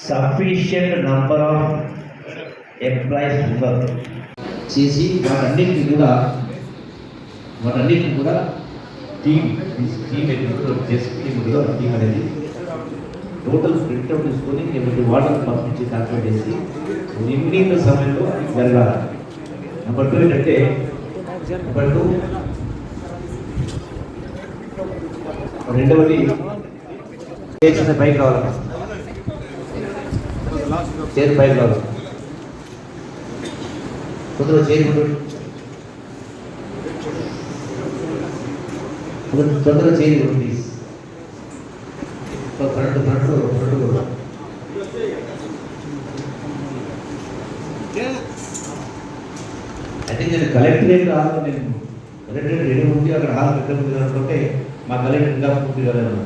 Sufficient number of employees ఉండదు చేసి వాటన్నిటిని కూడా వాటన్నిటిని కూడా టీమ్ టీమ్ జస్ట్ టీమ్ కూడా టీమ్ అనేది టోటల్ ప్రింట్అవుట్ తీసుకొని ఎటువంటి వాటర్ పంపించి కాల్కులేట్ చేసి నిర్ణీత సమయంలో అది జరగాలి. నెంబర్ టూ ఏంటంటే నెంబర్ టూ రెండవది చేసిన పైకి రావాలి చేరు పైకి రావాలి కొందరు చేయకుండా తొందరగా చేయదు ప్లీజ్ ఫ్రంట్ ఫ్రంట్ ఫ్రంట్ కూడా. అయితే నేను కలెక్టరేట్ హాల్ నేను కలెక్టరేట్ రెడీ ఉంది అక్కడ హాల్ పెద్ద ఉంది అనుకుంటే మా కలెక్టర్ ఇంకా పూర్తి కాలేదు